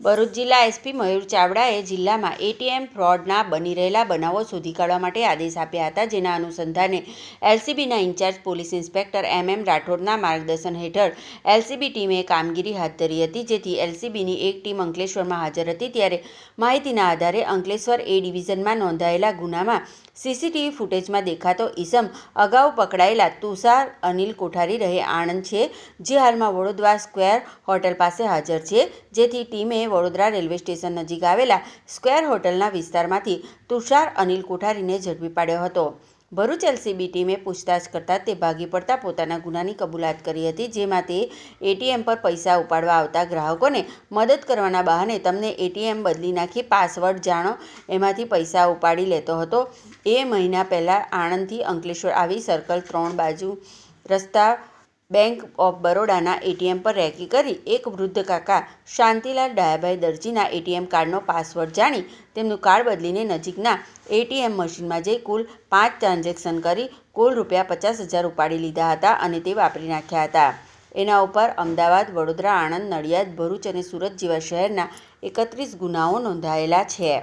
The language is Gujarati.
ભરૂચ જિલ્લા એસપી મયુર ચાવડાએ જિલ્લામાં એટીએમ ફ્રોડના બની રહેલા બનાવો શોધી કાઢવા માટે આદેશ આપ્યા હતા. જેના અનુસંધાને એલસીબીના incharge police inspector M M રાઠોડના માર્ગદર્શન હેઠળ એલસીબી ટીમે કામગીરી હાથ ધરી હતી. જેથી એલસીબીની એક ટીમ અંકલેશ્વરમાં હાજર હતી. ત્યારે માહિતીના આધારે અંકલેશ્વર એ ડિવિઝનમાં નોંધાયેલા ગુનામાં સીસીટીવી ફૂટેજમાં દેખાતો ઈસમ અગાઉ પકડાયેલા તુષાર, અનિલ કોઠારી રહે આણંદ છે. જે હાલમાં વડોદરા સ્ક્વેર હોટલ પાસે હાજર છે. જેથી ટીમે વડોદરા રેલવે સ્ટેશન નજીક આવેલા સ્ક્વેર હોટલના વિસ્તારમાંથી તુષાર અનિલ કોઠારીને ઝડપી પાડ્યો હતો. ભરૂચ એલસીબી ટીમે પૂછતાછ કરતાં તે ભાગી પડતા પોતાના ગુનાની કબૂલાત કરી હતી, જેમાં તે એટીએમ પર પૈસા ઉપાડવા આવતા ગ્રાહકોને મદદ કરવાના બહાને તમને એટીએમ બદલી નાખી પાસવર્ડ જાણો, એમાંથી પૈસા ઉપાડી લેતો હતો. એ મહિના પહેલાં આણંદથી અંકલેશ્વર આવી સર્કલ ત્રણ બાજુ રસ્તા બેંક ઓફ બરોડાના એટીએમ પર રેકી કરી એક વૃદ્ધ કાકા શાંતિલાલ ડાયાભાઈ દરજીના એટીએમ કાર્ડનો પાસવર્ડ જાણી તેમનું કાર્ડ બદલીને નજીકના એટીએમ મશીનમાં જઈ કુલ પાંચ ટ્રાન્ઝેક્શન કરી કુલ રૂપિયા પચાસ હજાર ઉપાડી લીધા હતા અને તે વાપરી નાખ્યા હતા. એના ઉપર અમદાવાદ, વડોદરા, આણંદ, નડિયાદ, ભરૂચ અને સુરત જેવા શહેરના એકત્રીસ ગુનાઓ નોંધાયેલા છે.